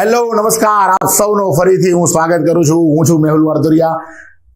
Hello નમસ્કાર. આપ સૌનો ફરીથી હું સ્વાગત કરું છું. હું છું Mehul Vardoriya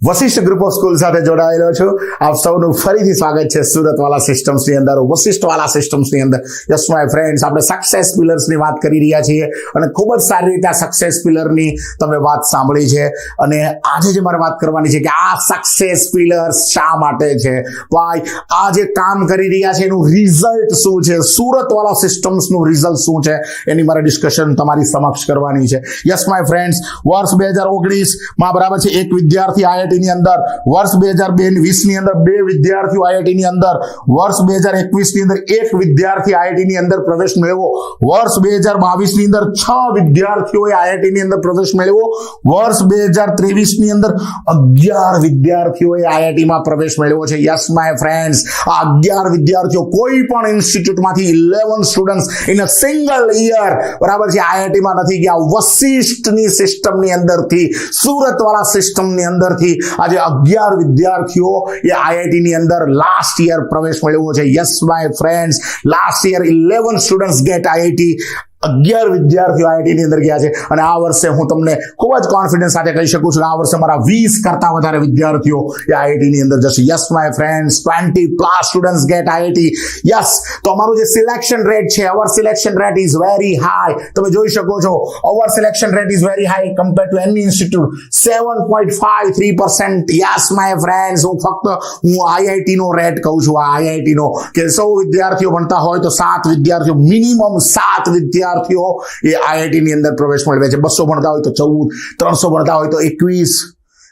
Vashishtha group of school સાથે જોડાયેલો છું. આપ સૌનું ફરીથી સ્વાગત છે સુરતવાલા સિસ્ટમ્સની અંદર, વશિષ્ઠવાલા સિસ્ટમ્સની અંદર. યસ માય ફ્રેન્ડ્સ આપણે સક્સેસ પિલર્સની વાત કરી રહ્યા છીએ અને ખૂબ જ સારી રીતે આ સક્સેસ પિલરની તમે વાત સાંભળી છે. અને આજે જે મારે વાત કરવાની છે કે આ સક્સેસ પિલર્સ શા માટે છે? ભાઈ, આ જે કામ કરી રહ્યા છે એનું રિઝલ્ટ શું છે? સુરતવાલા સિસ્ટમ્સનું રિઝલ્ટ શું છે? એની મારે ડિસ્કશન તમારી સમક્ષ કરવાની છે. યસ માય ફ્રેન્ડ્સ વર્ષ બે હજાર ઓગણીસમાં બરાબર છે, એક વિદ્યાર્થી આઈઆઈટી ની અંદર, વર્ષ બે હજાર બે વીસની અંદર બે વિદ્યાર્થીઓ આઈઆઈટી ની અંદર, વર્ષ બે હજાર એકવીસની અંદર એક વિદ્યાર્થી આઈઆઈટી ની અંદર પ્રવેશ મેળવ્યો, વર્ષ બે હજાર બાવીસની અંદર છ વિદ્યાર્થીઓએ આઈઆઈટી ની અંદર પ્રવેશ મેળવ્યો, વર્ષ બે હજાર ત્રેવીસની અંદર અગિયાર વિદ્યાર્થીઓએ આઈઆઈટી માં પ્રવેશ મેળવ્યો છે. યસ માય ફ્રેન્ડ્સ આ અગિયાર વિદ્યાર્થીઓ કોઈ પણ ઇન્સ્ટિટ્યૂટમાંથી eleven students in a single year બરાબર છે આઈઆઈટી માં નથી ગયા. વશિષ્ઠની સિસ્ટમની અંદરથી, સુરતવાળા સિસ્ટમની અંદરથી આજે અગિયાર વિદ્યાર્થીઓ એ આઈઆઈટી ની અંદર લાસ્ટ યર પ્રવેશ મેળવ્યો છે. Yes my friends last year eleven students get IIT અગિયાર વિદ્યાર્થીઓ આઈઆઈટી ની અંદર ગયા છે. અને આ વર્ષે હું તમને ખૂબ જ કોન્ફિડન્સ સાથે કહી શકું છું કે આ વર્ષે મારા વીસ કરતા વધારે વિદ્યાર્થીઓ એ આઈઆઈટી ની અંદર જશે. Yes my friends twenty plus students get IIT yes તો અમારું જે સિલેક્શન રેટ છે our selection rate is very high તમે જોઈ શકો છો our selection rate is very high compare to any institute seven point five three percent yes my friends હું ફક્ત, હું આઈઆઈટી નો રેટ કહું છું, આ આઈઆઈટી નો કે સૌ વિદ્યાર્થીઓ ભણતા હોય તો સાત વિદ્યાર્થીઓ મિનિમમ સાત વિદ્યાર્થીઓ એ આઈઆઈટી ની અંદર પ્રવેશ મેળવે છે. બસો ભણતા હોય તો ચૌદ, ત્રણસો ભણતા હોય તો એકવીસ,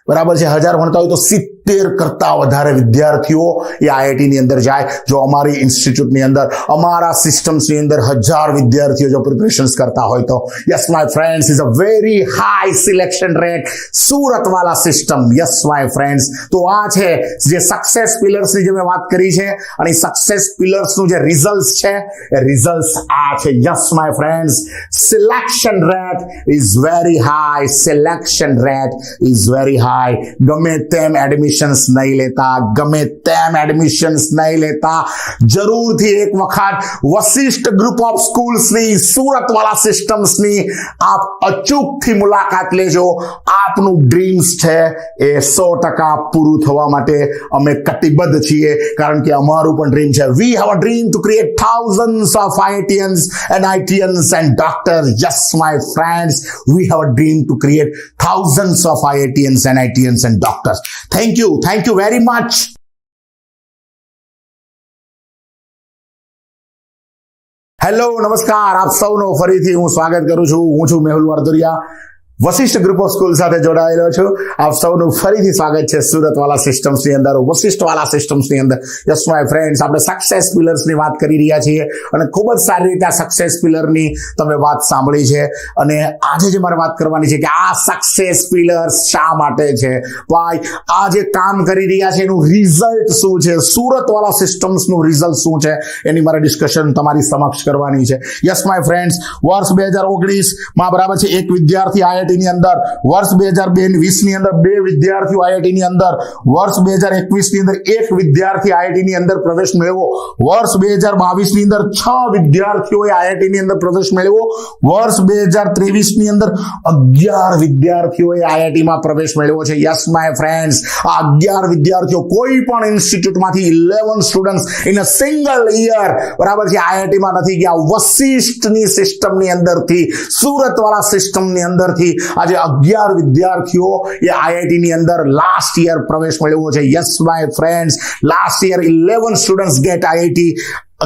બરાબર છે? હજાર ભણતા હોય તો સિત્તેર કરતા વધારે વિદ્યાર્થીઓ એ આઈઆઈટીની અંદર જાય. જો અમારી ઇન્સ્ટિટ્યૂટની અંદર, અમારા સિસ્ટમ્સની અંદર હજાર વિદ્યાર્થીઓ જો પ્રિપરેશન્સ કરતા હોય તો. Yes my friends is a very high selection rate સુરતવાળા system. Yes my friends તો આ છે જે સક્સેસ પિલર્સની જે મેં વાત કરી છે અને સક્સેસ પિલર્સનું જે રિઝલ્ટ છે, એ રિઝલ્ટ આ છે. Yes my friends selection rate is very high selection rate is very high ગમે તેમ એડમિશન્સ નહીં લેતા ગમે તેમ એડમિશન્સ નહીં લેતા જરૂરથી એક વખત વશિષ્ઠ ગ્રુપ ઓફ સ્કૂલ્સની સુરતવાળા સિસ્ટમ્સની આપ અચૂકથી મુલાકાત લેજો આપનું ડ્રીમ્સ છે એ સો ટકા પૂરું થવા માટે અમે કટિબદ્ધ છીએ કારણ કે અમારું પણ ડ્રીમ છે we have a dream to create thousands of IITians and IITians and doctors. Yes, my friends, we have a dream to create thousands of IITians and IITians and doctors. Thank you. Thank you very much hello નમસ્કાર આપ સૌનો ફરીથી હું સ્વાગત કરું છું. હું છું Mehul Vardoriya Vashishtha group of school સાથે જોડાયેલો છું. આપ સૌનું ફરીથી સ્વાગત છે સુરતવાલા સિસ્ટમ્સની અંદર વશિષ્ઠવાલા સિસ્ટમ્સની અંદર. યસ માય ફ્રેન્ડ્સ આપણે સક્સેસ પિલર્સની વાત કરી રહ્યા છીએ અને ખૂબ જ સારી રીતે આ સક્સેસ પિલરની તમે વાત સાંભળી છે. અને આજે જે મારે વાત કરવાની છે કે આ સક્સેસ પિલર્સ શા માટે છે? ભાઈ, આ જે કામ કરી રહ્યા છે એનું રિઝલ્ટ શું છે? સુરતવાલા સિસ્ટમ્સનું રિઝલ્ટ શું છે? એની મારે ડિસ્કશન તમારી સમક્ષ કરવાની છે. યસ માય ફ્રેન્ડ્સ વર્ષ બે હજાર ઓગણીસમાં બરાબર છે, એક વિદ્યાર્થી આઈઆઈટી ની અંદર, વર્ષ બે હજાર બે વીસની અંદર બે વિદ્યાર્થીઓ આઈઆઈટી ની અંદર, વર્ષ બે હજાર એકવીસની અંદર એક વિદ્યાર્થી આઈઆઈટી ની અંદર પ્રવેશ મેળવ્યો, વર્ષ બે હજાર બાવીસની અંદર છ વિદ્યાર્થીઓએ આઈઆઈટી ની અંદર પ્રવેશ મેળવ્યો, વર્ષ બે હજાર ત્રેવીસની અંદર અગિયાર વિદ્યાર્થીઓએ આઈઆઈટી માં પ્રવેશ મેળવ્યો છે. યસ માય ફ્રેન્ડ્સ આ અગિયાર વિદ્યાર્થીઓ કોઈ પણ ઇન્સ્ટિટ્યૂટમાંથી eleven students in a single year બરાબર છે આઈઆઈટી માં નથી ગયા. વશિષ્ઠની સિસ્ટમની અંદરથી, સુરતવાળા સિસ્ટમની અંદરથી આજે અગિયાર વિદ્યાર્થીઓ એ આઈઆઈટી ની અંદર લાસ્ટ યર પ્રવેશ મેળવ્યો છે. Yes my friends last year eleven students get IIT.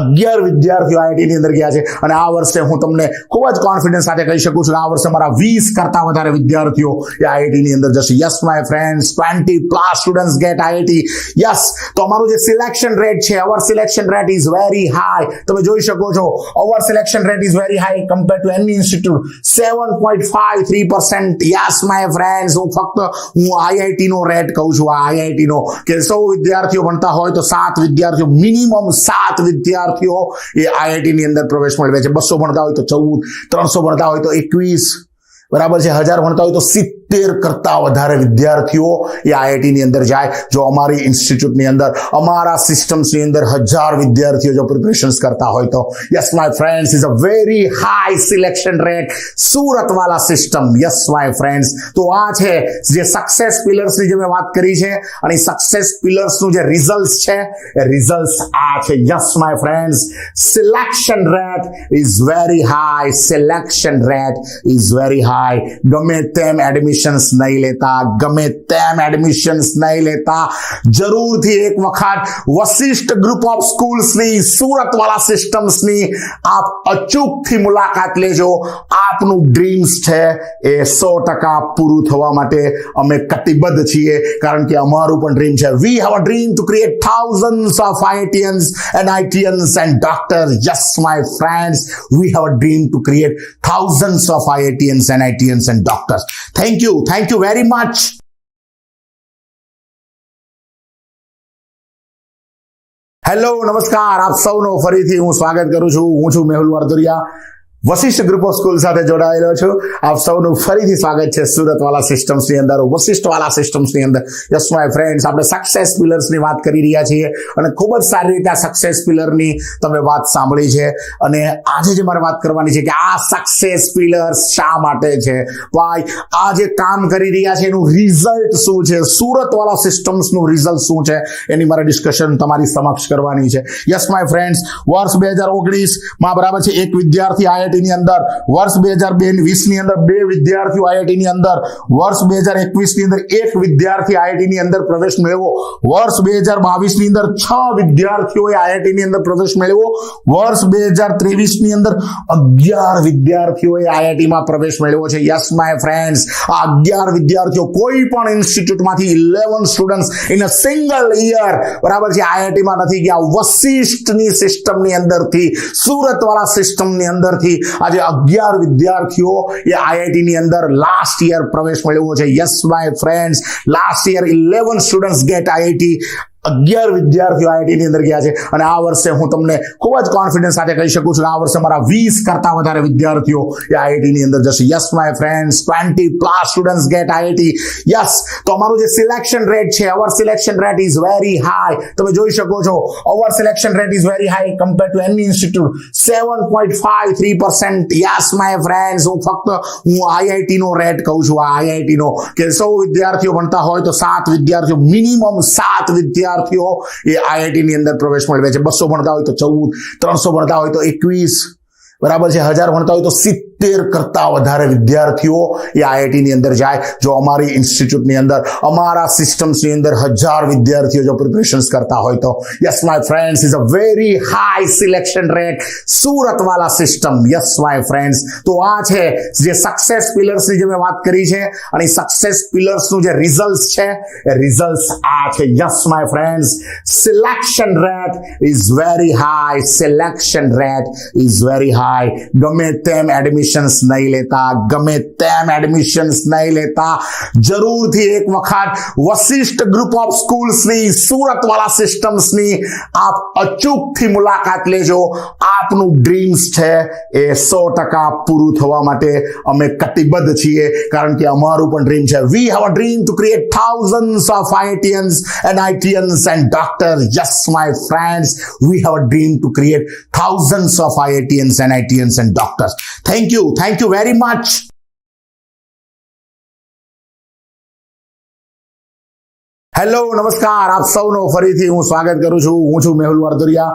અગિયાર વિદ્યાર્થીઓ આઈઆઈટી ની અંદર ગયા છે. અને આ વર્ષે હું તમને ખૂબ જ કોન્ફિડન્સ સાથે કહી શકું છું કે આ વર્ષે મારા વીસ કરતા વધારે વિદ્યાર્થીઓ એ આઈઆઈટી ની અંદર જશે. Yes my friends twenty plus students get IIT yes તો અમારું જે સિલેક્શન રેટ છે our selection rate is very high તમે જોઈ શકો છો our selection rate is very high compare to any institute seven point five three percent yes my friends હું ફક્ત, હું આઈઆઈટી નો રેટ કહું છું. આ આઈઆઈટી નો કે સૌ વિદ્યાર્થીઓ ભણતા હોય તો સાત વિદ્યાર્થીઓ મિનિમમ સાત વિદ્યાર્થીઓ એ આઈઆઈટી ની અંદર પ્રવેશ મેળવે છે. બસો ભણતા હોય તો ચૌદ, ત્રણસો ભણતા હોય તો એકવીસ, બરાબર છે? હજાર ભણતા હોય તો સિત્તેર સિત્તેર કરતા વધારે વિદ્યાર્થીઓ એ આઈઆઈટીની અંદર જાય. જો અમારી ઇન્સ્ટિટ્યૂટની અંદર, અમારા સિસ્ટમ્સની અંદર હજાર વિદ્યાર્થીઓ જો પ્રિપરેશન્સ કરતા હોય તો. Yes my friends is a very high selection rate સુરતવાલા system. Yes my friends તો આ છે જે સક્સેસ પિલર્સની જે મેં વાત કરી છે અને સક્સેસ પિલર્સનું જે રિઝલ્ટ છે, એ રિઝલ્ટ આ છે. Yes my friends selection rate is very high selection rate is very high ગમે તેમ એડમિશન્સ નહીં લેતા, ગમે તેમ એડમિશન્સ નહીં લેતા. જરૂરથી એક વખત વશિષ્ઠ ગ્રુપ ઓફ સ્કૂલ્સની સુરત વાળા સિસ્ટમ્સની આપ અચૂકથી મુલાકાત લેજો. આપનું ડ્રીમ્સ છે એ સો ટકા પૂરું થવા માટે અમે કટિબદ્ધ છીએ, કારણ કે અમારું પણ ડ્રીમ છે. We have a dream to create thousand of IITians and IITians and doctor yes my friends we have a dream to create thousand of of and IITians and doctors thank Thank you. Thank you very much hello નમસ્કાર આપ સૌનો ફરીથી હું સ્વાગત કરું છું. હું છું Mehul Vardoriya Vashishtha group of school સાથે જોડાયેલો છું. આપ સૌનું ફરીથી સ્વાગત છે સુરત વાલા સિસ્ટમ્સની અંદર વશિષ્ઠ વાલા સિસ્ટમ્સની અંદર. યસ માય ફ્રેન્ડ્સ આપણે સક્સેસ પિલર્સની વાત કરી રહ્યા છીએ અને ખૂબ જ સારી રીતે આ સક્સેસ પિલરની તમે વાત સાંભળી છે. અને આજે જે મારે વાત કરવાની છે કે આ સક્સેસ પિલર્સ શા માટે છે? ભાઈ આ જે કામ કરી રહ્યા છે એનું રિઝલ્ટ શું છે? સુરત વાળા સિસ્ટમ્સનું રિઝલ્ટ શું છે? એની મારે ડિસ્કશન તમારી સમક્ષ કરવાની છે. યસ માય ફ્રેન્ડ્સ વર્ષ બે હજાર ઓગણીસમાં બરાબર છે, એક વિદ્યાર્થી આઈઆઈટી ની અંદર, વર્ષ બે હજાર બે વીસની અંદર બે વિદ્યાર્થીઓ આઈઆઈટી ની અંદર, વર્ષ બે હજાર એકવીસની અંદર એક વિદ્યાર્થી આઈઆઈટી ની અંદર પ્રવેશ મેળવ્યો, વર્ષ બે હજાર બાવીસની અંદર છ વિદ્યાર્થીઓએ આઈઆઈટી ની અંદર પ્રવેશ મેળવ્યો, વર્ષ બે હજાર ત્રેવીસની અંદર અગિયાર વિદ્યાર્થીઓએ આઈઆઈટી માં પ્રવેશ મેળવ્યો છે. યસ માય ફ્રેન્ડ્સ આ અગિયાર વિદ્યાર્થીઓ કોઈ પણ ઇન્સ્ટિટ્યૂટમાંથી eleven students in a single year બરાબર છે આઈઆઈટી માં નથી ગયા. વશિષ્ઠની સિસ્ટમની અંદરથી સુરત વાળા સિસ્ટમની અંદરથી આજે અગિયાર વિદ્યાર્થીઓ એ આઈઆઈટી ની અંદર લાસ્ટ યર પ્રવેશ મેળવ્યો છે. Yes my friends last year eleven students get IIT. અગિયાર વિદ્યાર્થીઓ આઈઆઈટી ની અંદર ગયા છે. અને આ વર્ષે હું તમને ખૂબ જ કોન્ફિડન્સ સાથે કહી શકું છું કે આ વર્ષે મારા વીસ કરતા વધારે વિદ્યાર્થીઓ એ આઈઆઈટી ની અંદર જશે. Yes my friends twenty plus students get IIT yes તો અમારું જે સિલેક્શન રેટ છે our selection rate is very high તમે જોઈ શકો છો our selection rate is very high compare to any institute seven point five three percent yes my friends હું ફક્ત, હું આઈઆઈટી નો રેટ કહું છું. આઈઆઈટી નો કે સૌ વિદ્યાર્થીઓ ભણતા હોય તો સાત વિદ્યાર્થીઓ મિનિમમ સાત વિદ્યાર્થીઓ એ આઈઆઈટી ની અંદર પ્રવેશ મેળવે છે. બસો ભણતા હોય તો ચૌદ, ત્રણસો ભણતા હોય તો એકવીસ, બરાબર છે? હજાર ભણતા હોય તો સિત્તેર કરતા વધારે વિદ્યાર્થીઓ એ આઈઆઈટીની અંદર જાય. જો અમારી ઇન્સ્ટિટ્યૂટની અંદર, અમારા સિસ્ટમ્સની અંદર હજાર વિદ્યાર્થીઓ જો પ્રિપરેશન્સ કરતા હોય તો. Yes my friends is a very high selection rate સુરતવાળા system. Yes my friends તો આ છે જે સક્સેસ પિલર્સની જે મેં વાત કરી છે અને સક્સેસ પિલર્સનું જે રિઝલ્ટ છે, એ રિઝલ્ટ આ છે. Yes my friends selection rate is very high selection rate is very high ગમે તેમ એડમિશન્સ નહીં લેતા, ગમે તેમ એડમિશન્સ નહીં લેતા. જરૂરથી એક વખત વશિષ્ઠ ગ્રુપ ઓફ સ્કૂલ્સની સુરત વાળા સિસ્ટમ્સની આપ અચૂકથી મુલાકાત લેજો. આપનું ડ્રીમ્સ છે એ સો ટકા પૂરું થવા માટે અમે કટિબદ્ધ છીએ, કારણ કે અમારું પણ ડ્રીમ છે. We have a dream to create thousand of IITians and IITians and doctor yes my friends we have a dream to create thousand of of and IITians and doctors thank Thank you. Thank you very much hello નમસ્કાર આપ સૌનો ફરીથી હું સ્વાગત કરું છું. હું છું Mehul Vardoriya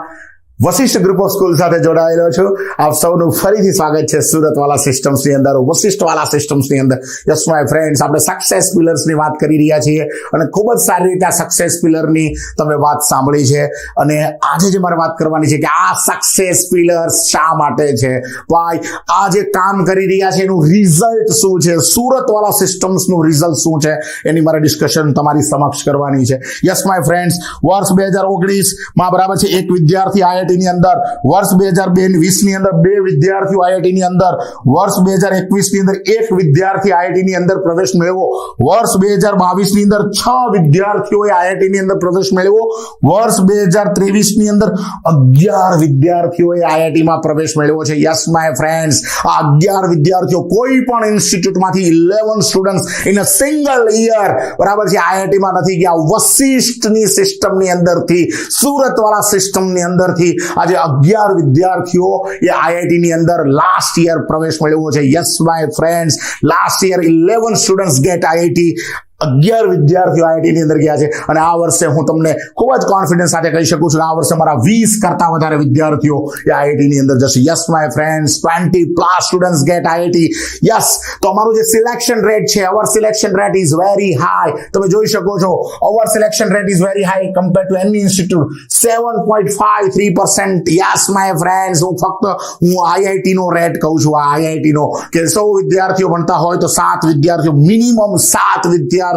Vashishtha group of school સાથે જોડાયેલો છું. આપ સૌનું ફરીથી સ્વાગત છે સુરત વાલા સિસ્ટમ્સની અંદર વશિષ્ઠ વાલા સિસ્ટમ્સની અંદર. યસ માય ફ્રેન્ડ્સ આપણે સક્સેસ પિલર્સની વાત કરી રહ્યા છીએ અને ખૂબ જ સારી રીતે આ સક્સેસ પિલરની તમે વાત સાંભળી છે. અને આજે જે મારે વાત કરવાની છે કે આ સક્સેસ પિલર્સ શા માટે છે? ભાઈ, આ જે કામ કરી રહ્યા છે એનું રિઝલ્ટ શું છે? સુરત વાળા સિસ્ટમ્સનું રિઝલ્ટ શું છે? એની મારે ડિસ્કશન તમારી સમક્ષ કરવાની છે. યસ માય ફ્રેન્ડ્સ વર્ષ બે હજાર ઓગણીસમાં બરાબર છે, એક વિદ્યાર્થી આયા આઈઆઈટી ની અંદર, વર્ષ બે હજાર બે વીસની અંદર બે વિદ્યાર્થીઓ આઈઆઈટી ની અંદર, વર્ષ બે હજાર એકવીસની અંદર એક વિદ્યાર્થી આઈઆઈટી ની અંદર પ્રવેશ મેળવ્યો, વર્ષ બે હજાર બાવીસની અંદર છ વિદ્યાર્થીઓએ આઈઆઈટી ની અંદર પ્રવેશ મેળવ્યો, વર્ષ બે હજાર ત્રેવીસની અંદર અગિયાર વિદ્યાર્થીઓએ આઈઆઈટી માં પ્રવેશ મેળવ્યો છે. યસ માય ફ્રેન્ડ્સ આ અગિયાર વિદ્યાર્થીઓ કોઈ પણ ઇન્સ્ટિટ્યૂટમાંથી eleven students in a single year બરાબર છે આઈઆઈટી માં નથી ગયા. વશિષ્ઠની સિસ્ટમની અંદરથી, સુરતવાળા સિસ્ટમની અંદરથી આજે અગિયાર વિદ્યાર્થીઓ એ આઈઆઈટી ની અંદર લાસ્ટ યર પ્રવેશ મેળવ્યો છે. Yes my friends last year eleven students get IIT અગિયાર વિદ્યાર્થીઓ આઈઆઈટી ની અંદર ગયા છે. અને આ વર્ષે હું તમને ખૂબ જ કોન્ફિડન્સ સાથે કહી શકું છું કે આ વર્ષે મારા વીસ કરતા વધારે વિદ્યાર્થીઓ એ આઈઆઈટી ની અંદર જશે. Yes my friends twenty plus students get IIT yes તો અમારું જે સિલેક્શન રેટ છે our selection rate is very high તમે જોઈ શકો છો our selection rate is very high compare to any institute seven point five three percent yes my friends હું ફક્ત, હું આઈઆઈટી નો રેટ કહું છું, આ આઈઆઈટી નો કે સૌ વિદ્યાર્થીઓ ભણતા હોય તો સાત વિદ્યાર્થીઓ મિનિમમ સાત વિદ્યાર્થીઓ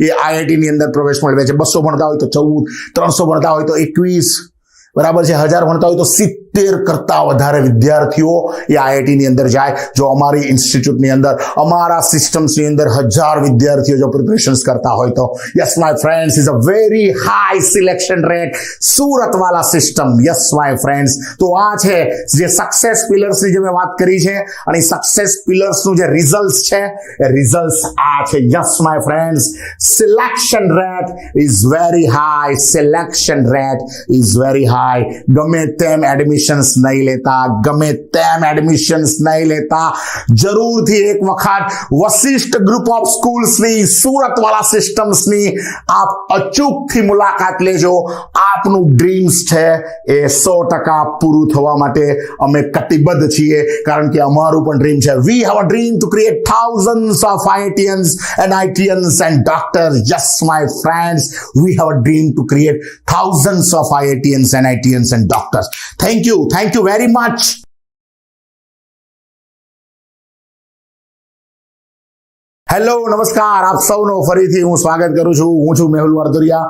એ આઈઆઈટીની અંદર પ્રવેશ મેળવે છે. બસો ભણતા હોય તો ચૌદ, ત્રણસો ભણતા હોય તો એકવીસ બરાબર છે. હજાર ભણતા હોય તો સિત્તેર કરતા વધારે વિદ્યાર્થીઓ એ આઈઆઈટીની અંદર જાય. જો અમારી ઇન્સ્ટિટ્યૂટની અંદર, અમારા સિસ્ટમ્સની અંદર હજાર વિદ્યાર્થીઓ જો પ્રિપરેશન્સ કરતા હોય તો. Yes my friends is a very high selection rate Surat વાળા સિસ્ટમ. યસ માય ફ્રેન્ડ્સ તો આ છે જે સક્સેસ પિલર્સની જે મેં વાત કરી છે અને સક્સેસ પિલર્સનું જે રિઝલ્ટ છે, એ રિઝલ્ટ આ છે. Yes my friends selection rate is very high selection rate is very high ગમે તેમ એડમિશન્સ નહીં લેતા ગમે તેમ એડમિશન્સ નહીં લેતા. જરૂરથી એક વખત વશિષ્ઠ ગ્રુપ ઓફ સ્કૂલ્સની સુરત વાળા સિસ્ટમ્સની આપ અચૂકથી મુલાકાત લેજો. આપનું ડ્રીમ્સ છે એ સો ટકા પૂરું થવા માટે અમે કટિબદ્ધ છીએ. કારણ કે અમારું પણ ડ્રીમ છે. We have a dream to create thousands of IITians and IITians and doctors. Yes, my friends, we have a dream to create thousands of IITians and IITians and doctors. Thank you. Thank you very much. Hello નમસ્કાર આપ સૌનો ફરીથી હું સ્વાગત કરું છું હું છું Mehul Vardoriya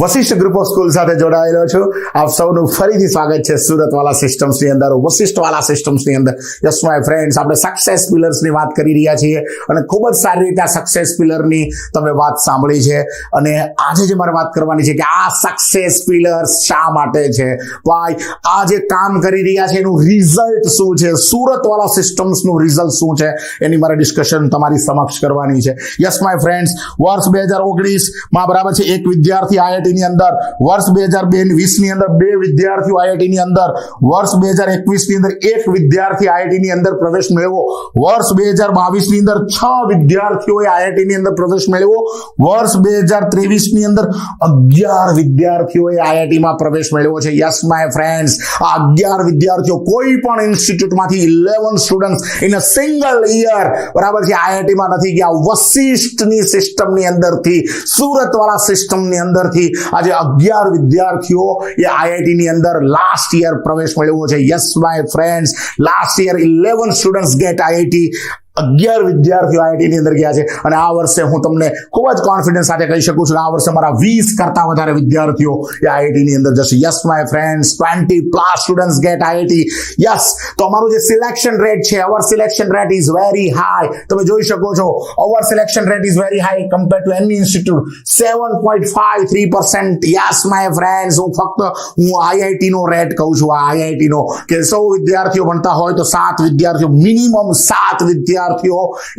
Vashishtha group of school સાથે જોડાયેલો છું. આપ સૌનું ફરીથી સ્વાગત છે સુરત વાળા સિસ્ટમ્સની અંદર વશિષ્ઠ વાળા સિસ્ટમ્સની અંદર. યસ માય ફ્રેન્ડ્સ આપણે સક્સેસ પિલર્સની વાત કરી રહ્યા છીએ અને ખૂબ જ સારી રીતે આ સક્સેસ પિલરની તમે વાત સાંભળી છે. અને આજે જે મારે વાત કરવાની છે કે આ સક્સેસ પિલર્સ શા માટે છે? ભાઈ, આ જે કામ કરી રહ્યા છે એનું રિઝલ્ટ શું છે? સુરત વાળા સિસ્ટમ્સનું રિઝલ્ટ શું છે? એની મારે ડિસ્કશન તમારી સમક્ષ કરવાની છે. યસ માય ફ્રેન્ડ્સ વર્ષ બે હજાર ઓગણીસમાં બરાબર છે, એક વિદ્યાર્થી આઈઆઈટી ની અંદર, વર્ષ બે હજાર બે વીસની અંદર બે વિદ્યાર્થીઓ આઈઆઈટી ની અંદર, વર્ષ બે હજાર એકવીસની અંદર એક વિદ્યાર્થી આઈઆઈટી ની અંદર પ્રવેશ મેળવ્યો, વર્ષ બે હજાર બાવીસની અંદર છ વિદ્યાર્થીઓએ આઈઆઈટી ની અંદર પ્રવેશ મેળવ્યો, વર્ષ બે હજાર ત્રેવીસની અંદર અગિયાર વિદ્યાર્થીઓએ આઈઆઈટી માં પ્રવેશ મેળવ્યો છે. યસ માય ફ્રેન્ડ્સ આ અગિયાર વિદ્યાર્થીઓ કોઈ પણ ઇન્સ્ટિટ્યૂટમાંથી eleven students in a single year બરાબર છે આઈઆઈટી માં નથી ગયા. વશિષ્ઠની સિસ્ટમની અંદરથી સુરત વાળા સિસ્ટમની અંદરથી આજે અગિયાર વિદ્યાર્થીઓ એ આઈઆઈટી ની અંદર લાસ્ટ યર પ્રવેશ મેળવ્યો છે. Yes my friends last year eleven students get IIT. અગિયાર વિદ્યાર્થીઓ આઈઆઈટી ની અંદર ગયા છે. અને આ વર્ષે હું તમને ખૂબ જ કોન્ફિડન્સ સાથે કહી શકું છું કે આ વર્ષે મારા વીસ કરતા વધારે વિદ્યાર્થીઓ એ આઈઆઈટી ની અંદર જશે. Yes my friends twenty plus students get IIT yes તો અમારું જે સિલેક્શન રેટ છે our selection rate is very high તમે જોઈ શકો છો our selection rate is very high compare to any institute seven point five three percent yes my friends હું ફક્ત, હું આઈઆઈટી નો રેટ કહું છું. આ આઈઆઈટી નો કે સૌ વિદ્યાર્થીઓ ભણતા હોય તો સાત વિદ્યાર્થીઓ મિનિમમ સાત વિદ્યાર્થીઓ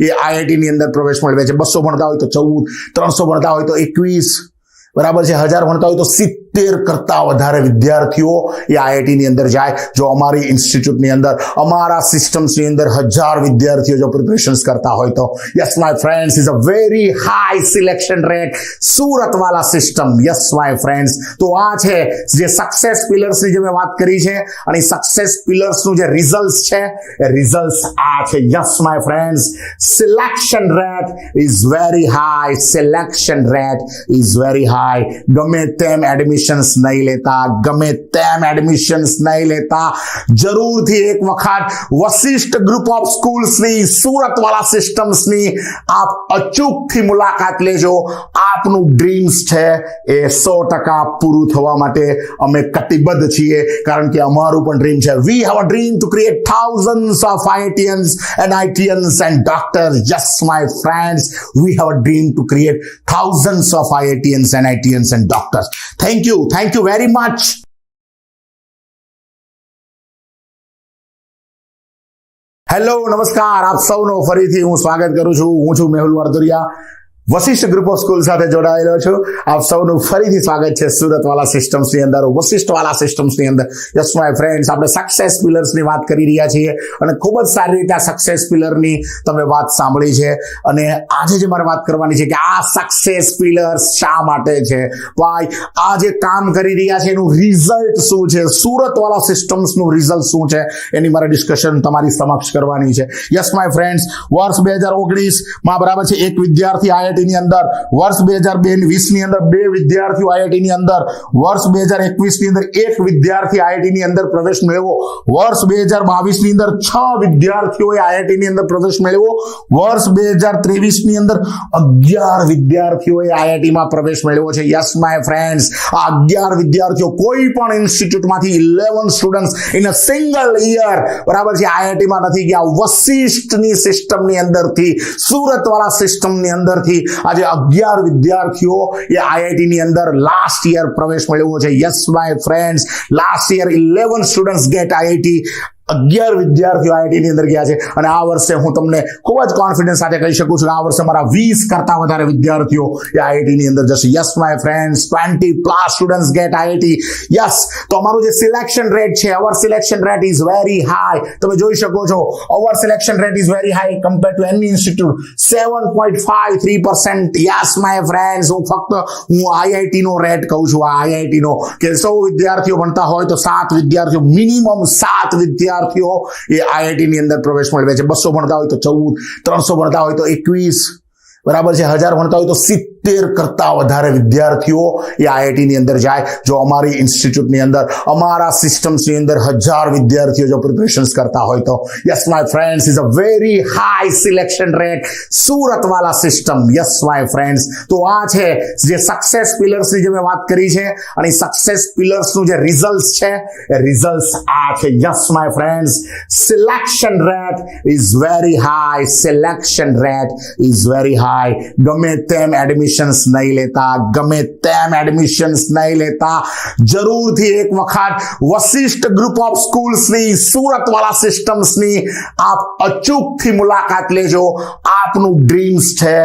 એ આઈઆઈટી ની અંદર પ્રવેશ મેળવે છે. બસો ભણતા હોય તો ચૌદ, ત્રણસો ભણતા હોય તો એકવીસ, બરાબર છે? હજાર ભણતા હોય તો સિત્તેર કરતા વધારે વિદ્યાર્થીઓ એ આઈઆઈટી ની અંદર જાય. જો અમારી ઇન્સ્ટિટ્યૂટની અંદર, અમારા સિસ્ટમ્સની અંદર હજાર વિદ્યાર્થીઓ જો પ્રિપરેશન્સ કરતા હોય તો. Yes my friends is a very high selection rate Surat વાળા સિસ્ટમ યસ માય ફ્રેન્ડ્સ તો આ છે જે સક્સેસ પિલર્સની જે મેં વાત કરી છે અને સક્સેસ પિલર્સનું જે રિઝલ્ટ છે, એ રિઝલ્ટ આ છે. Yes my friends selection rate is very high selection rate is very high ગમે તેમ એડમિશન એડમિશન્સ નહીં લેતા ગમે તેમ એડમિશન્સ નહીં લેતા જરૂરથી એક વખત વશિષ્ઠ ગ્રુપ ઓફ સ્કૂલ્સની સુરતવાળા સિસ્ટમ્સની આપ અચૂકથી મુલાકાત લેજો આપનું ડ્રીમ્સ છે એ સો ટકા પૂરું થવા માટે અમે કટિબદ્ધ છીએ કારણ કે અમારું પણ ડ્રીમ છે we have a dream to create thousands of IITians and ITians and doctors. Yes, my friends, we have a dream to create thousands of IITians and ITians and doctors. Thank you. Thank you very much hello નમસ્કાર આપ સૌનો ફરીથી હું સ્વાગત કરું છું. હું છું Mehul Vardoriya Vashishtha group of school સાથે જોડાયેલો છું. આપ સૌનું ફરીથી સ્વાગત છે સુરતવાલા સિસ્ટમ્સની અંદર, વશિષ્ઠવાલા સિસ્ટમ્સની અંદર. યસ માય ફ્રેન્ડ્સ આપણે સક્સેસ પિલર્સની વાત કરી રહ્યા છીએ અને ખૂબ જ સારી રીતે આ સક્સેસ પિલરની તમે વાત સાંભળી છે. અને આજે જે મારે વાત કરવાની છે કે આ સક્સેસ પિલર્સ શા માટે છે? ભાઈ, આ જે કામ કરી રહ્યા છે એનું રિઝલ્ટ શું છે? સુરતવાલા સિસ્ટમ્સનું રિઝલ્ટ શું છે? એની મારે ડિસ્કશન તમારી સમક્ષ કરવાની છે. યસ માય ફ્રેન્ડ્સ વર્ષ બે હજાર ઓગણીસમાં બરાબર છે, એક વિદ્યાર્થી આઈઆઈટી ની અંદર, વર્ષ બે હજાર બે વીસની અંદર બે વિદ્યાર્થીઓ આઈઆઈટી ની અંદર, વર્ષ બે હજાર એકવીસની અંદર એક વિદ્યાર્થી આઈઆઈટી ની અંદર પ્રવેશ મેળવ્યો, વર્ષ બે હજાર બાવીસની અંદર છ વિદ્યાર્થીઓએ આઈઆઈટી ની અંદર પ્રવેશ મેળવ્યો, વર્ષ બે હજાર ત્રેવીસની અંદર અગિયાર વિદ્યાર્થીઓએ આઈઆઈટી માં પ્રવેશ મેળવ્યો છે. યસ માય ફ્રેન્ડ્સ આ અગિયાર વિદ્યાર્થીઓ કોઈ પણ ઇન્સ્ટિટ્યૂટમાંથી eleven students in a single year બરાબર છે આઈઆઈટી માં નથી ગયા. વશિષ્ઠની સિસ્ટમની અંદરથી, સુરતવાળા સિસ્ટમની અંદરથી આજે અગિયાર વિદ્યાર્થીઓ એ આઈઆઈટી ની અંદર લાસ્ટ યર પ્રવેશ મેળવ્યો છે. Yes my friends last year eleven students get IIT અગિયાર વિદ્યાર્થીઓ આઈઆઈટી ની અંદર ગયા છે. અને આ વર્ષે હું તમને ખૂબ જ કોન્ફિડન્સ સાથે કહી શકું છું કે આ વર્ષે મારા વીસ કરતા વધારે વિદ્યાર્થીઓ એ આઈઆઈટી ની અંદર જશે. Yes my friends twenty plus students get IIT yes તો અમારું જે સિલેક્શન રેટ છે our selection rate is very high તમે જોઈ શકો છો our selection rate is very high compare to any institute seven point five three percent yes my friends હું ફક્ત, હું આઈઆઈટી નો રેટ કહું છું. આઈઆઈટી નો કે સૌ વિદ્યાર્થીઓ ભણતા હોય તો સાત વિદ્યાર્થીઓ મિનિમમ સાત વિદ્યાર્થીઓ વિદ્યાર્થીઓ એ આઈઆઈટી ની અંદર પ્રવેશ મેળવે છે. બસો ભણતા હોય તો ચૌદ, ત્રણસો ભણતા હોય તો એકવીસ, બરાબર છે? હજાર ભણતા હોય તો સિત્તેર કરતા વધારે વિદ્યાર્થીઓ એ આઈઆઈટીની અંદર જાય. જો અમારી ઇન્સ્ટિટ્યૂટની અંદર, અમારા સિસ્ટમ્સની અંદર હજાર વિદ્યાર્થીઓ જો પ્રિપરેશન્સ કરતા હોય તો. Yes my friends is a very high selection rate સુરતવાલા system. Yes my friends તો આ છે જે સક્સેસ પિલર્સની જે મેં વાત કરી છે અને સક્સેસ પિલર્સનું જે રિઝલ્ટ છે, એ રિઝલ્ટ આ છે. Yes my friends selection rate is very high selection rate is very high ગમે તેમ એડમિશન્સ નહીં લેતા, ગમે તેમ એડમિશન્સ નહીં લેતા. જરૂરથી એક વખત વશિષ્ઠ ગ્રુપ ઓફ સ્કૂલ્સની સુરતવાળા સિસ્ટમ્સની આપ અચૂકથી મુલાકાત લેજો. આપનું ડ્રીમ્સ છે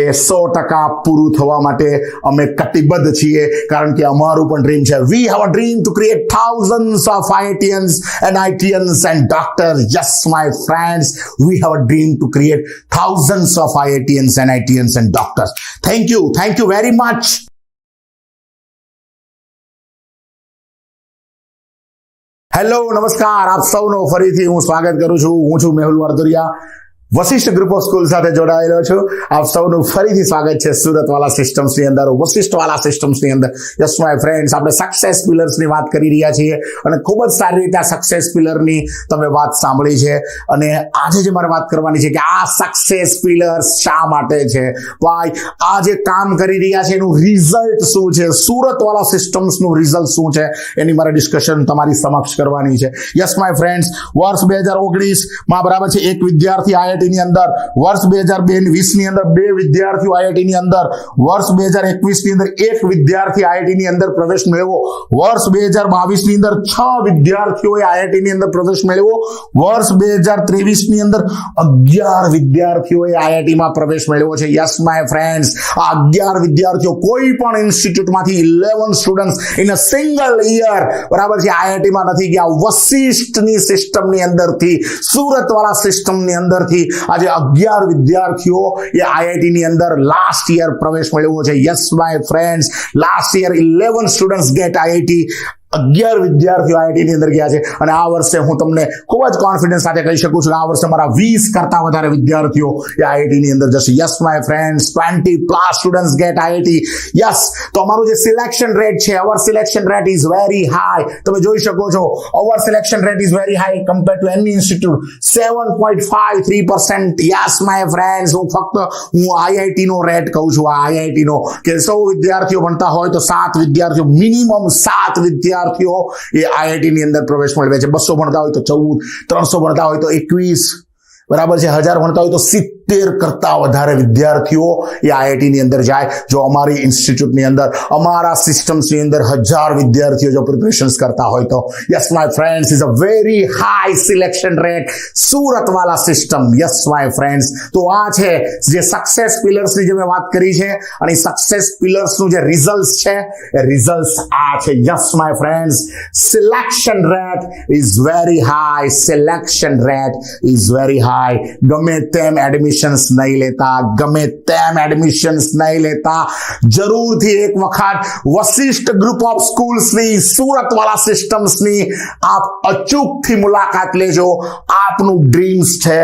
એ સો ટકા પૂરું થવા માટે અમે કટિબદ્ધ છીએ, કારણ કે અમારું પણ ડ્રીમ છે. We have a dream to create thousand of IITians and IITians and doctor yes my friends we have a dream to create thousand of of and IITians and doctors thank Thank you. Thank you very much hello નમસ્કાર આપ સૌનો ફરીથી હું સ્વાગત કરું છું. હું છું Mehul Vardoriya Vashishtha group of school સાથે જોડાયેલો છું. આપ સૌનું ફરીથી સ્વાગત છે સુરતવાલા સિસ્ટમ્સની અંદર વશિષ્ઠવાલા સિસ્ટમ્સની અંદર. યસ માય ફ્રેન્ડ્સ આપણે સક્સેસ પિલર્સની વાત કરી રહ્યા છીએ અને ખૂબ જ સારી રીતે આ સક્સેસ પિલરની તમે વાત સાંભળી છે. અને આજે જે મારે વાત કરવાની છે કે આ સક્સેસ પિલર્સ શા માટે છે? ભાઈ આ જે કામ કરી રહ્યા છે એનું રિઝલ્ટ શું છે? સુરતવાલા સિસ્ટમ્સનું રિઝલ્ટ શું છે? એની મારે ડિસ્કશન તમારી સમક્ષ કરવાની છે. યસ માય ફ્રેન્ડ્સ વર્ષ બે હજાર ઓગણીસમાં બરાબર છે, એક વિદ્યાર્થી આઈઆઈટી ની અંદર, વર્ષ બે હજાર બે વીસની અંદર બે વિદ્યાર્થીઓ આઈઆઈટી ની અંદર, વર્ષ બે હજાર એકવીસની અંદર એક વિદ્યાર્થી આઈઆઈટી ની અંદર પ્રવેશ મેળવ્યો, વર્ષ બે હજાર બાવીસની અંદર છ વિદ્યાર્થીઓએ આઈઆઈટી ની અંદર પ્રવેશ મેળવ્યો, વર્ષ બે હજાર ત્રેવીસની અંદર અગિયાર વિદ્યાર્થીઓએ આઈઆઈટી માં પ્રવેશ મેળવ્યો છે. યસ માય ફ્રેન્ડ્સ આ અગિયાર વિદ્યાર્થીઓ કોઈ પણ ઇન્સ્ટિટ્યૂટમાંથી eleven students in a single year બરાબર છે આઈઆઈટી માં નથી ગયા. વશિષ્ઠની સિસ્ટમની અંદરથી, સુરતવાળા સિસ્ટમની અંદરથી આજે અગિયાર વિદ્યાર્થીઓ એ આઈઆઈટી ની અંદર લાસ્ટ યર પ્રવેશ મેળવ્યો છે. Yes my friends last year eleven students get IIT અગિયાર વિદ્યાર્થીઓ આઈઆઈટી ની અંદર ગયા છે. અને આ વર્ષે હું તમને ખૂબ જ કોન્ફિડન્સ સાથે કહી શકું છું કે આ વર્ષે મારા વીસ કરતા વધારે વિદ્યાર્થીઓ એ આઈઆઈટી ની અંદર જશે. Yes my friends twenty plus students get IIT yes તો અમારું જે સિલેક્શન રેટ છે our selection rate is very high તમે જોઈ શકો છો our selection rate is very high compare to any institute seven point five three percent yes my friends હું ફક્ત, હું આઈઆઈટી નો રેટ કહું છું આઈઆઈટી નો કે સૌ વિદ્યાર્થીઓ ભણતા હોય તો સાત વિદ્યાર્થીઓ મિનિમમ સાત વિદ્યાર્થીઓ એ આઈઆઈટી ની અંદર પ્રવેશ મેળવે છે. બસો ભણતા હોય તો ચૌદ, ત્રણસો ભણતા હોય તો એકવીસ, બરાબર છે? હજાર ભણતા હોય તો સિત્તેર કરતા વધારે વિદ્યાર્થીઓ એ આઈઆઈટીની અંદર જાય. જો અમારી ઇન્સ્ટિટ્યૂટની અંદર, અમારા સિસ્ટમ્સની અંદર હજાર વિદ્યાર્થીઓ જો પ્રિપરેશન્સ કરતા હોય તો. Yes my friends is a very high selection rate સુરતવાલા system. Yes my friends તો આ છે જે સક્સેસ પિલર્સની જે મેં વાત કરી છે અને સક્સેસ પિલર્સનું જે રિઝલ્ટ છે, એ રિઝલ્ટ આ છે. Yes my friends selection rate is very high selection rate is very high ગમે તેમ એડમિશન્સ નહીં લેતા, ગમે તેમ એડમિશન્સ નહીં લેતા. જરૂરથી એક વખત વશિષ્ઠ ગ્રુપ ઓફ સ્કૂલ્સની સુરત વાળા સિસ્ટમ્સની આપ અચૂકથી મુલાકાત લેજો. આપનું ડ્રીમ્સ છે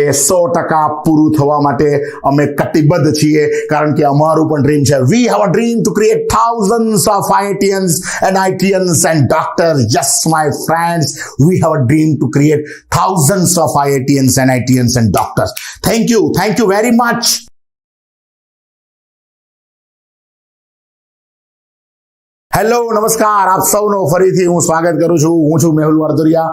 એ સો ટકા પૂરું થવા માટે અમે કટિબદ્ધ છીએ, કારણ કે અમારું પણ ડ્રીમ છે. We have a dream to create thousand of IITians and IITians and doctor yes my friends we have a dream to create thousand of of and IITians and doctors thank Thank you. Thank you very much hello નમસ્કાર આપ સૌનો ફરીથી હું સ્વાગત કરું છું. હું છું Mehul Vardoriya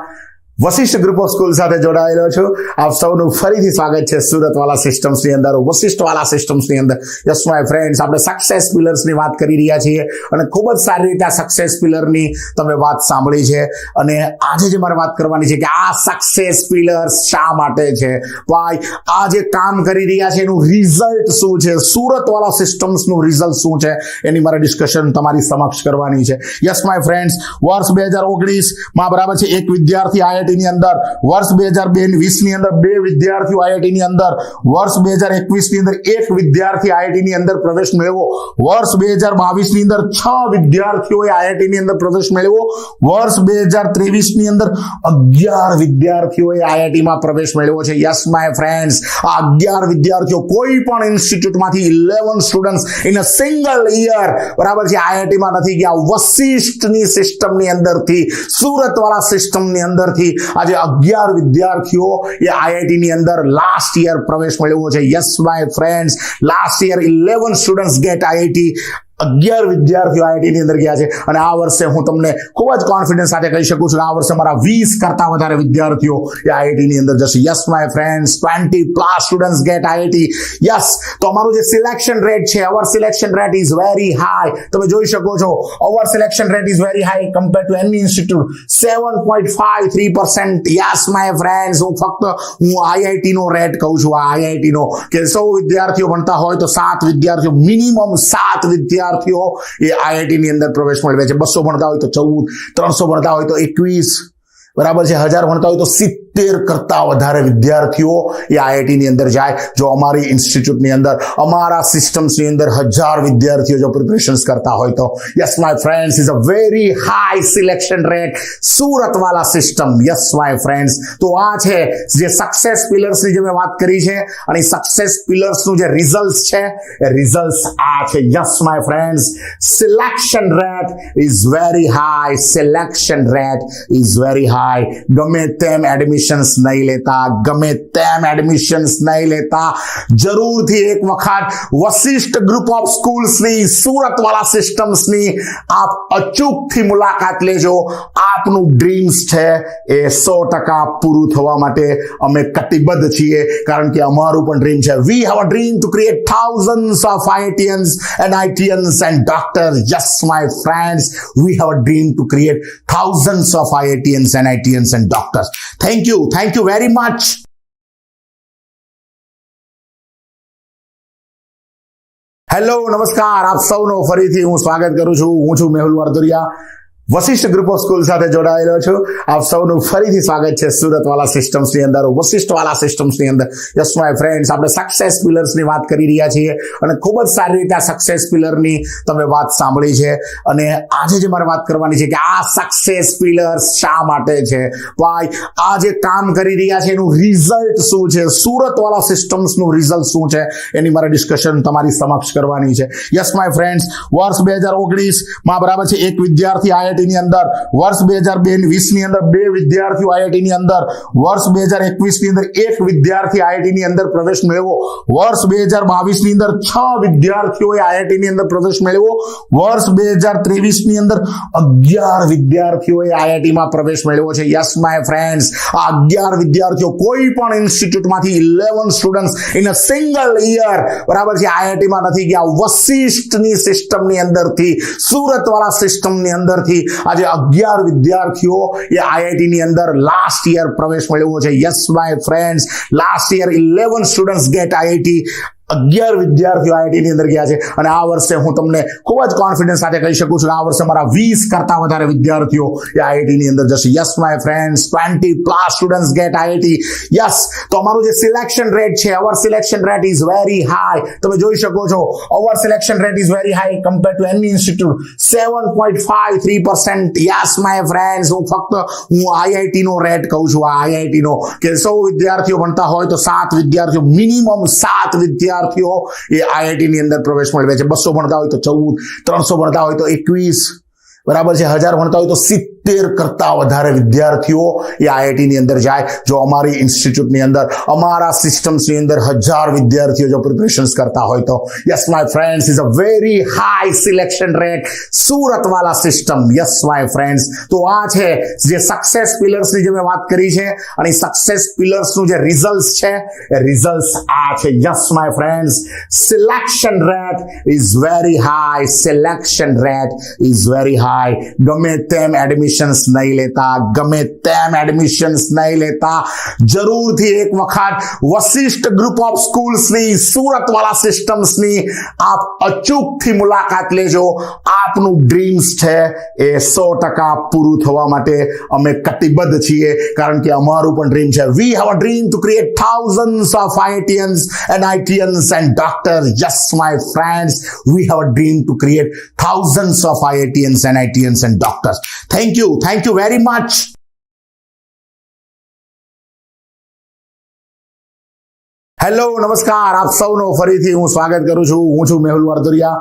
Vashishtha group of school સાથે જોડાયેલો છું. આપ સૌનું ફરીથી સ્વાગત છે સુરત વાલા સિસ્ટમ્સની અંદર વશિષ્ઠ વાલા સિસ્ટમ્સની અંદર. યસ માય ફ્રેન્ડ્સ આપણે સક્સેસ પિલર્સની વાત કરી રહ્યા છીએ અને ખૂબ જ સારી રીતે આ સક્સેસ પિલરની તમે વાત સાંભળી છે. અને આજે જે મારે વાત કરવાની છે કે આ સક્સેસ પિલર્સ શા માટે છે? ભાઈ આ જે કામ કરી રહ્યા છે એનું રિઝલ્ટ શું છે? સુરત વાળા સિસ્ટમ્સનું રિઝલ્ટ શું છે? એની મારે ડિસ્કશન તમારી સમક્ષ કરવાની છે. યસ માય ફ્રેન્ડ્સ વર્ષ બે હજાર ઓગણીસમાં બરાબર છે, એક વિદ્યાર્થી આઈઆઈટી ની અંદર, વર્ષ બે હજાર બે વીસની અંદર બે વિદ્યાર્થીઓ આઈઆઈટી ની અંદર, વર્ષ બે હજાર એકવીસની અંદર એક વિદ્યાર્થી આઈઆઈટી ની અંદર પ્રવેશ મેળવ્યો, વર્ષ બે હજાર બાવીસની અંદર છ વિદ્યાર્થીઓએ આઈઆઈટી ની અંદર પ્રવેશ મેળવ્યો, વર્ષ બે હજાર ત્રેવીસની અંદર અગિયાર વિદ્યાર્થીઓએ આઈઆઈટી માં પ્રવેશ મેળવ્યો છે. યસ માય ફ્રેન્ડ્સ આ અગિયાર વિદ્યાર્થીઓ કોઈ પણ ઇન્સ્ટિટ્યૂટમાંથી eleven students in a single year બરાબર છે આઈઆઈટી માં નથી ગયા. વશિષ્ઠની સિસ્ટમની અંદરથી સુરત વાળા સિસ્ટમની અંદરથી આજે અગિયાર વિદ્યાર્થીઓ એ આઈઆઈટી ની અંદર લાસ્ટ યર પ્રવેશ મેળવ્યો છે. Yes my friends last year eleven students get IIT અગિયાર વિદ્યાર્થીઓ આઈઆઈટી ની અંદર ગયા છે. અને આ વર્ષે હું તમને ખૂબ જ કોન્ફિડન્સ સાથે કહી શકું છું કે આ વર્ષે મારા વીસ કરતા વધારે વિદ્યાર્થીઓ એ આઈઆઈટી ની અંદર જશે. Yes my friends twenty plus students get IIT yes તો અમારું જે સિલેક્શન રેટ છે our selection rate is very high તમે જોઈ શકો છો our selection rate is very high compare to any institute seven point five three percent yes my friends હું ફક્ત, હું આઈઆઈટી નો રેટ કહું છું. આઈઆઈટી નો કે સૌ વિદ્યાર્થીઓ ભણતા હોય તો સાત વિદ્યાર્થીઓ મિનિમમ સાત વિદ્યાર્થીઓ વિદ્યાર્થીઓ એ આઈઆઈટી ની અંદર પ્રવેશ મેળવે છે. બસો ભણતા હોય તો ચૌદ, ત્રણસો ભણતા હોય તો એકવીસ, બરાબર છે? હજાર ભણતા હોય તો સિત્તેર કરતા વધારે વિદ્યાર્થીઓ એ આઈઆઈટીની અંદર જાય. જો અમારી ઇન્સ્ટિટ્યૂટની અંદર, અમારા સિસ્ટમ્સની અંદર હજાર વિદ્યાર્થીઓ જો પ્રિપરેશન્સ કરતા હોય તો. Yes my friends is a very high selection rate Surat વાલા સિસ્ટમ યસ માય ફ્રેન્ડ્સ તો આ છે જે સક્સેસ પિલર્સની જે મેં વાત કરી છે અને સક્સેસ પિલર્સનું જે રિઝલ્ટ છે, એ રિઝલ્ટ આ છે. Yes my friends selection rate is very high selection rate is very high ગમે તેમ એડમિશન્સ નહીં લેતા, ગમે તેમ એડમિશન્સ નહીં લેતા. જરૂરથી એક વખત વશિષ્ઠ ગ્રુપ ઓફ સ્કૂલ્સની સુરત વાળા સિસ્ટમ્સની આપ અચૂકથી મુલાકાત લેજો. આપનું ડ્રીમ્સ છે એ સો ટકા પૂરું થવા માટે અમે કટિબદ્ધ છીએ, કારણ કે અમારું પણ ડ્રીમ છે. We have a dream to create thousand of IITians and IITians and doctor yes my friends we have a dream to create thousand of of and IITians and doctors thank Thank you. Thank you very much hello નમસ્કાર આપ સૌનો ફરીથી હું સ્વાગત કરું છું. હું છું Mehul Vardoriya Vashishtha group of school સાથે જોડાયેલો છું. આપ સૌનું ફરીથી સ્વાગત છે સુરતવાલા સિસ્ટમ્સની અંદર વશિષ્ઠવાલા સિસ્ટમ્સની અંદર. યસ માય ફ્રેન્ડ્સ આપણે સક્સેસ પિલર્સની વાત કરી રહ્યા છીએ અને ખૂબ જ સારી રીતે આ સક્સેસ પિલરની તમે વાત સાંભળી છે. અને આજે જે મારે વાત કરવાની છે કે આ સક્સેસ પિલર્સ શા માટે છે? ભાઈ, આ જે કામ કરી રહ્યા છે એનું રિઝલ્ટ શું છે? સુરતવાલા સિસ્ટમ્સનું રિઝલ્ટ શું છે? એની મારે ડિસ્કશન તમારી સમક્ષ કરવાની છે. યસ માય ફ્રેન્ડ્સ વર્ષ બે હજાર ઓગણીસમાં બરાબર છે, એક વિદ્યાર્થી આઈઆઈટી ની અંદર, વર્ષ બે હજાર બે વીસની અંદર બે વિદ્યાર્થીઓ આઈઆઈટી ની અંદર, વર્ષ બે હજાર એકવીસની અંદર એક વિદ્યાર્થી આઈઆઈટી ની અંદર પ્રવેશ મેળવ્યો. વર્ષ બે હજાર બાવીસની અંદર છ વિદ્યાર્થીઓએ આઈઆઈટી ની અંદર પ્રવેશ મેળવ્યો. વર્ષ બે હજાર ત્રેવીસની અંદર અગિયાર વિદ્યાર્થીઓએ આઈઆઈટી માં પ્રવેશ મેળવ્યો છે. યસ માય ફ્રેન્ડ્સ આ અગિયાર વિદ્યાર્થીઓ કોઈ પણ ઇન્સ્ટિટ્યૂટમાંથી eleven students in a single year બરાબર છે આઈઆઈટી માં નથી ગયા. વશિષ્ઠની સિસ્ટમની અંદરથી, સુરતવાળા સિસ્ટમની અંદરથી આજે અગિયાર વિદ્યાર્થીઓ એ આઈઆઈટી ની અંદર લાસ્ટ યર પ્રવેશ મેળવ્યો છે. Yes my friends last year eleven students get IIT અગિયાર વિદ્યાર્થીઓ આઈઆઈટી ની અંદર ગયા છે. અને આ વર્ષે હું તમને ખૂબ જ કોન્ફિડન્સ સાથે કહી શકું છું કે આ વર્ષે મારા વીસ કરતા વધારે વિદ્યાર્થીઓ એ આઈઆઈટી ની અંદર જશે. Yes my friends twenty plus students get IIT. Yes તો અમારું જે સિલેક્શન રેટ છે our selection rate is very high તમે જોઈ શકો છો our selection rate is very high compare to any institute seven point five three percent yes my friends હું ફક્ત, હું આઈઆઈટી નો રેટ કહું છું. આઈઆઈટી નો કે સૌ વિદ્યાર્થીઓ ભણતા હોય તો સાત વિદ્યાર્થીઓ મિનિમમ સાત વિદ્યાર્થીઓ એ આઈઆઈટી ની અંદર પ્રવેશ મેળવે છે. બસો ભણતા હોય તો ચૌદ, ત્રણસો ભણતા હોય તો એકવીસ, બરાબર છે? હજાર ભણતા હોય તો સિત્તેર કરતા વધારે વિદ્યાર્થીઓ એ આઈઆઈટીની અંદર જાય. જો અમારી ઇન્સ્ટિટ્યૂટની અંદર, અમારા સિસ્ટમ્સની અંદર હજાર વિદ્યાર્થીઓ જો પ્રિપરેશન્સ કરતા હોય તો. Yes my friends is a very high selection rate સુરતવાલા system. Yes my friends તો આ છે જે સક્સેસ પિલર્સની જે મેં વાત કરી છે અને સક્સેસ પિલર્સનું જે રિઝલ્ટ છે, એ રિઝલ્ટ આ છે. Yes my friends selection rate is very high selection rate is very high ગમે તેમ એડમિશન્સ નહીં લેતા, ગમે તેમ એડમિશન્સ નહીં લેતા. જરૂરથી એક વખત વશિષ્ઠ ગ્રુપ ઓફ સ્કૂલ્સની સુરતવાળા સિસ્ટમ્સની આપ અચૂકથી મુલાકાત લેજો. આપનું ડ્રીમ્સ છે એ સો ટકા પૂરું થવા માટે અમે કટિબદ્ધ છીએ, કારણ કે અમારું પણ ડ્રીમ છે. We have a dream to create thousand of IITians and IITians and doctor yes my friends we have a dream to create thousand of of and IITians and doctors thank Thank you. Thank you very much hello નમસ્કાર. આપ સૌનો ફરીથી હું સ્વાગત કરું છું. હું છું Mehul Vardoriya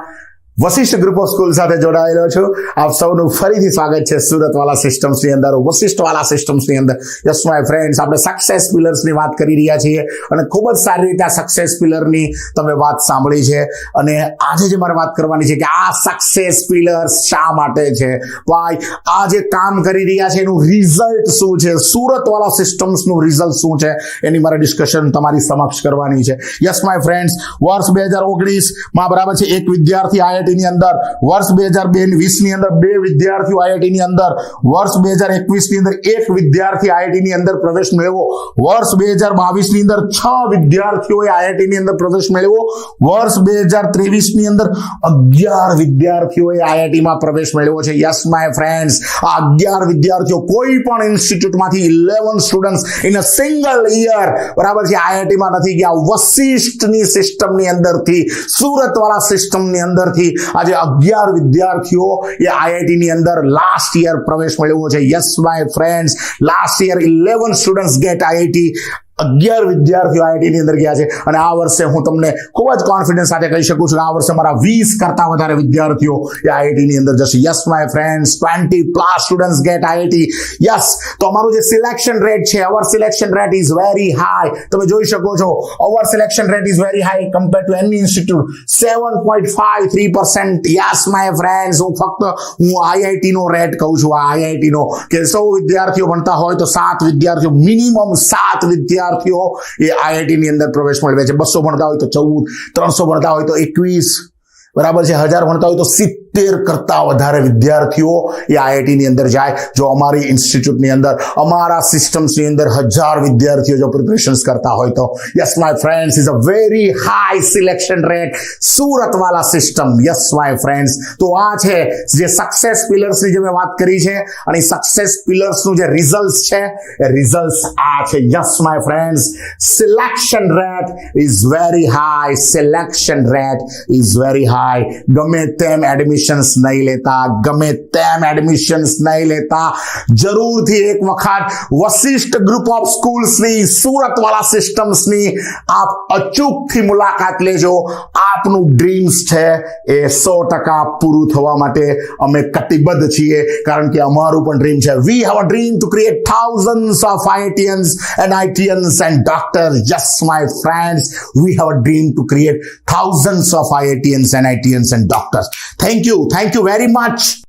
Vashishtha group of school સાથે જોડાયેલો છું. આપ સૌનું ફરીથી સ્વાગત છે સુરતવાલા સિસ્ટમ્સની અંદર વશિષ્ઠવાલા સિસ્ટમ્સની અંદર. યસ માય ફ્રેન્ડ્સ આપણે સક્સેસ પિલર્સની વાત કરી રહ્યા છીએ અને ખૂબ જ સારી રીતે આ સક્સેસ પિલરની તમે વાત સાંભળી છે. અને આજે જે મારે વાત કરવાની છે કે આ સક્સેસ પિલર્સ શા માટે છે? ભાઈ આ જે કામ કરી રહ્યા છે એનું રિઝલ્ટ શું છે? સુરતવાલા સિસ્ટમ્સનું રિઝલ્ટ શું છે? એની મારે ડિસ્કશન તમારી સમક્ષ કરવાની છે. યસ માય ફ્રેન્ડ્સ વર્ષ બે હજાર ઓગણીસમાં બરાબર છે, એક વિદ્યાર્થી આઈઆઈટી ની અંદર, વર્ષ બે હજાર બે વીસની અંદર બે વિદ્યાર્થીઓ આઈઆઈટી ની અંદર, વર્ષ બે હજાર એકવીસની અંદર એક વિદ્યાર્થી આઈઆઈટી ની અંદર પ્રવેશ મેળવ્યો, વર્ષ બે હજાર બાવીસની અંદર છ વિદ્યાર્થીઓએ આઈઆઈટી ની અંદર પ્રવેશ મેળવ્યો, વર્ષ બે હજાર ત્રેવીસની અંદર અગિયાર વિદ્યાર્થીઓએ આઈઆઈટી માં પ્રવેશ મેળવ્યો છે. યસ માય ફ્રેન્ડ્સ આ અગિયાર વિદ્યાર્થીઓ કોઈ પણ ઇન્સ્ટિટ્યૂટમાંથી eleven students in a single year બરાબર છે આઈઆઈટી માં નથી ગયા. વશિષ્ઠની સિસ્ટમની અંદરથી, સુરતવાળા સિસ્ટમની અંદરથી આજે અગિયાર વિદ્યાર્થીઓ એ આઈઆઈટી ની અંદર લાસ્ટ યર પ્રવેશ મેળવ્યો છે. Yes my friends last year eleven students get IIT અગિયાર વિદ્યાર્થીઓ આઈઆઈટી ની અંદર ગયા છે. અને આ વર્ષે હું તમને ખૂબ જ કોન્ફિડન્સ સાથે કહી શકું છું કે આ વર્ષે મારા વીસ કરતા વધારે વિદ્યાર્થીઓ એ આઈઆઈટી ની અંદર જશે. Yes my friends twenty plus students get IIT. Yes તો અમારું જે સિલેક્શન રેટ છે our selection rate is very high તમે જોઈ શકો છો our selection rate is very high compare to any institute seven point five three percent yes my friends હું ફક્ત, હું આઈઆઈટી નો રેટ કહું છું. આઈઆઈટી નો કે સૌ વિદ્યાર્થીઓ ભણતા હોય તો સાત વિદ્યાર્થીઓ મિનિમમ સાત વિદ્યાર્થીઓ એ આઈઆઈટીની અંદર પ્રવેશ મેળવે છે. બસો ભણતા હોય તો ચૌદ, ત્રણસો ભણતા હોય તો એકવીસ બરાબર છે? હજાર ભણતા હોય તો સિત્તેર કરતા વધારે વિદ્યાર્થીઓ એ આઈઆઈટીની અંદર જાય. જો અમારી ઇન્સ્ટિટ્યૂટની અંદર, અમારા સિસ્ટમ્સની અંદર હજાર વિદ્યાર્થીઓ જો પ્રિપરેશન્સ કરતા હોય તો. Yes my friends is a very high selection rate Surat વાલા સિસ્ટમ. યસ માય ફ્રેન્ડ્સ તો આ છે જે સક્સેસ પિલર્સની જે મેં વાત કરી છે અને સક્સેસ પિલર્સનું જે રિઝલ્ટ છે, એ રિઝલ્ટ આ છે. Yes my friends selection rate is very high selection rate is very high ગમે તેમ એડમિશન્સ નહીં લેતા ગમે તેમ એડમિશન્સ નહીં લેતા. જરૂરથી એક વખત વશિષ્ઠ ગ્રુપ ઓફ સ્કૂલ્સની સુરતવાળા સિસ્ટમ્સની આપ અચૂકથી મુલાકાત લેજો. આપનું ડ્રીમ્સ છે એ સો ટકા પૂરું થવા માટે અમે કટિબદ્ધ છીએ. કારણ કે અમારું પણ ડ્રીમ છે. We have a dream to create thousands of IITians and IITians and doctors. Yes, my friends, we have a dream to create thousands of IITians and IITians and doctors. Thank you. Thank you very much.